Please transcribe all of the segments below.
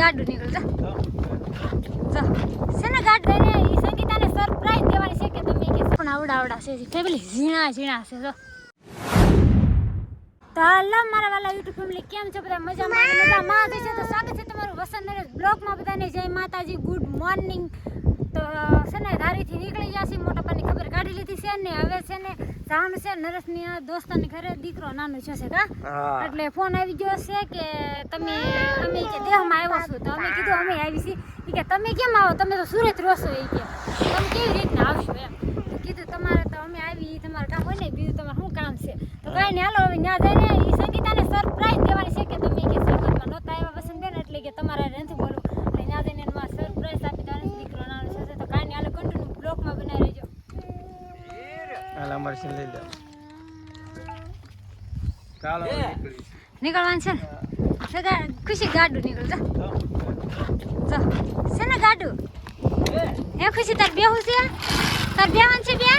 ગાડું નીકળે જા જા છે ને ગાડું એને ઈ સંગીતાને સરપ્રાઈઝ દેવાની છે કે તમે કે પણ આવડા આવડા છે ફેમિલી ઝીણા ઝીણા છે જો તો હાલો મારા વાલા યુટ્યુબ ફેમિલી કેમ છો બધા મજામાં મજામાં છે તો સ્વાગત છે તમારું વસંત નરેશ બ્લોગમાં બધાને જય માતાજી ગુડ મોર્નિંગ તો છે ને ધારીથી નીકળી ગયા છે મોટા પાની ખબર કાઢી લીધી છે ને હવે છે ને જાણ છે નરેશની દોસ્તાની ઘરે દીકરો નાનો છે છે કા? એટલે ફોન આવી ગયો છે કે તમે અમે કે દેહમાં આવ્યો છું તો અમે કીધું અમે આવી છીએ. કે તમે કેમ આવો? તમે તો સુરત રહો છો. એ કે તમે કેવી રીતના આવશો એમ. કીધું તમારે તો અમે આવી તમારે કામ હોય ને બીજું તમારે શું કામ છે? તો કાંઈ નહીં હાલો હવે ત્યાં જઈને એ સંગીતાને સરપ્રાઈઝ દેવાની છે કે તમે કે સંગીતમાં નહોતા આવ્યા વસંતબેન એટલે કે તમારે હારે નથી બોલવું એટલે ત્યાં જઈને એમાં સરપ્રાઈઝ આપી દેવાની છે, દીકરો નાનો છે તો કાંઈ નહીં હાલો કન્ટિન્યુ બ્લોકમાં બનાવી રહેજો સીન લઈ લો. ચાલો નીકળી નીકળવાનું છે ને? ખુશી ગાડું નીકળ જા. જા. છે ને ગાડું? એ. ખુશી તાર બેહું છે? તાર બેવાનું છે બે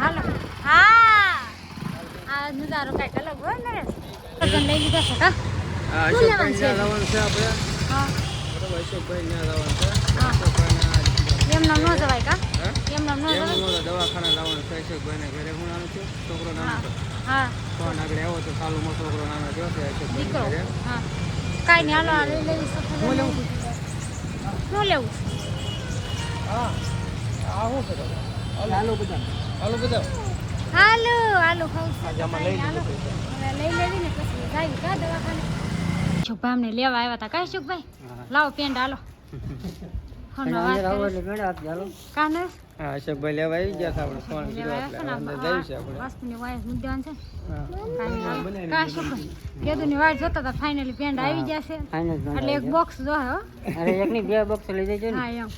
હાલો. હા. આ નજારો કંઈક અલગ હોય ને. રે લઈ લીધા છે. કા હા શું લેવાનું છે? આપણે. હા. બરાબર છે ભાઈ ને જવાનું છે. હા. એમ નામ ન જવાય કા? હે? એમ નામ ન જવાય દવાખાને લાવવાનું છે અશોકભાઈને ઘરે હું નાનો છું છોકરો નાનો હા છે. હા. ફોન આગળ આવ્યો તો સાલુમો છોકરો નાનો થયો છે દીકરો? હા. કાંઈ નહીં હાલો આ લઈ લેવી સફર હું લેવું? શું લેવું? હા આ છે તમે? આલુ બધા. આલુ બધા. હાલો હાલો ખાવ છે લઈ હાલો. લેવી ને પછી જાય કા દવાખાને? શુભભાઈ લેવા આવ્યા હતા કાંઈ શુભભાઈ લાવો પેન્ટ હાલો. હમણાં વાત કરીશ. કાં નરેશ? હા અશોકભાઈ લેવા આવી ગયા હતા આપણે ફોન કર્યો એટલે અંદર છે છે આપણે. વસ્તુની વાયસ મુદ્દાવાન છે. હા. કાંઈ નહીં. હાલો. કાં શુભભાઈ કેદુની વાટ જોતા હતા ફાઇનલી પેન્ટ આવી ગયા છે એટલે એક બોક્સ જો હો અરે એકની બે બોક્સ લઈ જજો ને. હા એમ.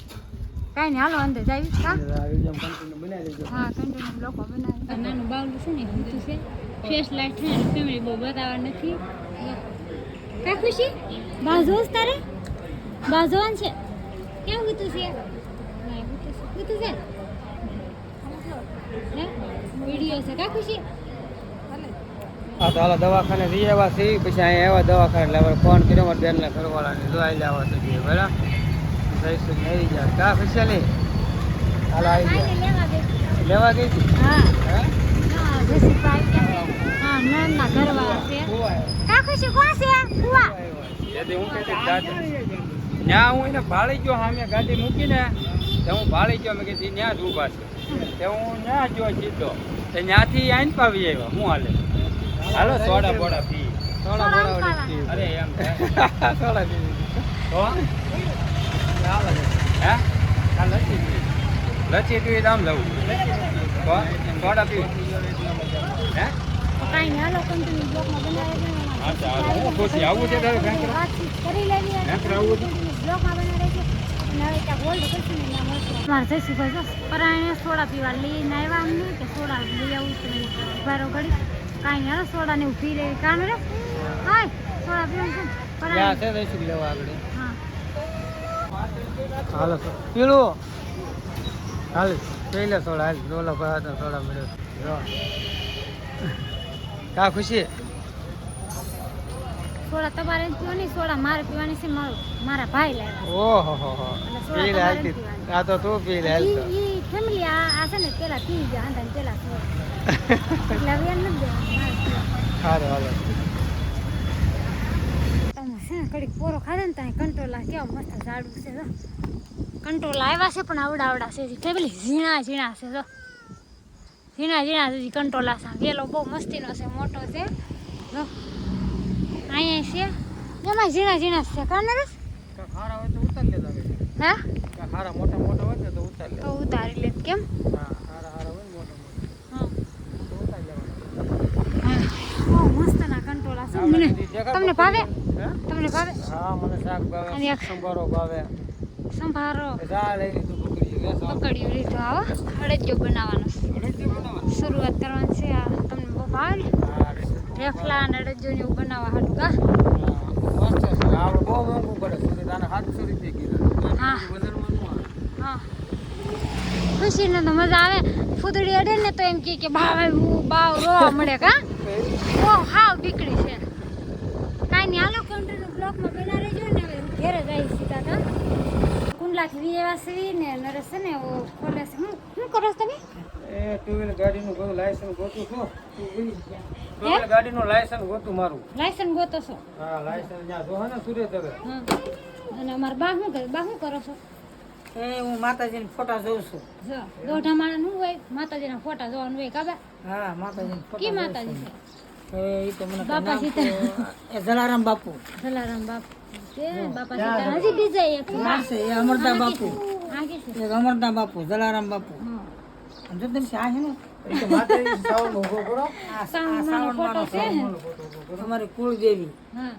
કાંઈ નહીં હાલો અંદર જાવી કા? અંદર આવી જાવ કન્ટિન્યુ બનાવી દેજો. હા કન્ટિન્યુ લોકો બનાવી નાનું બાવલું છે ને ઊંચું છે. ફેસ લાઈટ છે ને ફેમિલી બહુ બતાવવા નથી. કા ખુશી? બાજોસ તારે? બાજોવાન છે? કેમ ઊંચું છે ના, છે. વીડિયો છે કા ખુશી હા તો હાલો દવાખાને જઈ આવ્યા છીએ પછી અહીંયા આવ્યા દવાખાને એટલે ફોન કર્યો મારા બેનના ઘરવાળાને જોઈ લેવા તો જઈએ બરાબર જઈશું આવી ગયા કા ખુશાલી હાલો આવી આને લેવા ગઈ હતી હા હા જસીભાઈ આવી ગયા હા નણના ઘરવાળા છે કા ખુશી કોણ છે કુવા હું કહેતી દાદા ત્યાં હું એને ભાળી ગયો સામે ગાડી મૂકીને તો હું ભાળી ગયો મેં કીધી ત્યાં જ ઊભા છે. તે હું ત્યાં જો સીધો. તે ત્યાંથી આઈને પાવી આવ્યા. હું હાલે? હાલો સોડા બોડા પી. સોડા બોડા પી. અરે એમ સોડા પી તો હે? હા? લચ્છી પી. લચ્છી પી તો આમ જવું સોડા પી. હે? કાંઈ કન્ટિન્યુ બ્લોકમાં બનાવી પરાણે સોડા પીવા લઈને આવ્યા અમને કે સોડા લઈ આવું છે ઉભારો ઘડી કાંઈ નહીં સોડા ને એવું પી લેવી કાન રે? હાય સોડા પીવાનું છે લેવા આગળ? હા. હાલો પીળું. હાલ પી લે સોડા. હાલ ડોલો ભાત સોડા મળ્યો કા ખુશી? સોડા તમારે નથી પીવાની સોડા મારે પીવાની છે મારું મારા ભાઈ લાવ્યા ઓહો હો હો એટલે પી લે સોડા હાલતી તમારે આ તો તું પી લે હાલ તો ઈ ઈ ફેમિલી આ આ છે ને પેલા પી ગયા હતા પેલા સોડા એટલે હવે એમ નથી દેવાનું મારે પીવાનું. હાલો હાલો તમે છે ને ઘડીક પોરો ખાધો ને ત્યાં કંટ્રોલા કેવા મસ્ત ઝાડું છે જો કંટ્રોલા આવ્યા છે પણ આવડા આવડા છે હજી ફેમિલી ઝીણા ઝીણા છે જો ઝીણા ઝીણા છે હજી કંટ્રોલા છે વેલો બહુ મસ્તીનો છે મોટો છે જો અહીંયા છે? એમાં ઝીણા ઝીણા છે કાને રસ ખારા હોય તો ઉતાર લેતા હા? ખારા મોટા મોટા હોય તો ઉતાર લે તો ઉતારી લે કેમ? હા ખારા હારા હોય મોટા મોટા. હા. તો ઉતાર લેવાના. હા. બહુ મસ્તના કંટ્રોલા છે. મને તમને ભાવે? હે? તમને ભાવે? હા મને શાક ભાવે સંભારો ભાવે. સંભારો. જા લઈ લીધું પકડ્યું લીધું આવો. હળદજો બનાવવાનો? શરૂઆત કરવાની છે આ તમને બહુ ભાવે ને? રેફલા અને અડદજો ને એવું બનાવવા હાટું કા? આપણે બહુ મોંઘું પડે સુધી તાને સાતસો રૂપિયા કિલો હા. હા ખુશીને તો મજા આવે. ફૂદડી અડે ને તો એમ કહે કે બાવ આવ્યું બાવ રોવા મળે કા? ઓ, હાવ બીકડી છે. કાંઈ નહીં આલો કન્ટિન્યુ બ્લોકમાં બના રહેજો ને હવે વી એવા સીવી ને નરેશ છે ને ઓ ખોલે છે. હું, શું કરો છો તમે? એ ટુ વ્હીલર ગાડીનું લાયસન્સ ગોતું છું. ટુ વ્હીલર ગાડીનું લાયસન્સ ગોતું મારું લાયસન્સ ગોતો છો હા લાયસન્સ જ્યાં જોહે ને સુરત હા અને અમારા બા શું કરે બા શું કરો છો એ હું માતાજીના ફોટા જોઉં છું જો દોઢા માણસ હોય માતાજીના ફોટા જોવાનું હોય કાબા હા માતાજીના કી માતાજી છે એ તો મને બાપા સીતા. એ જલારામ બાપુ જલારામ બાપુ બાપા સીતા હજી બીજા એક છે એ અમરદા બાપુ એક અમરદા બાપુ જલારામ બાપુ હા અને જો તમે આ છે ને? એ તો માતાજી સાવન ઊભો કરો. આ આ સાવનનો ફોટો છે ને? અમારી કુળદેવી. હા.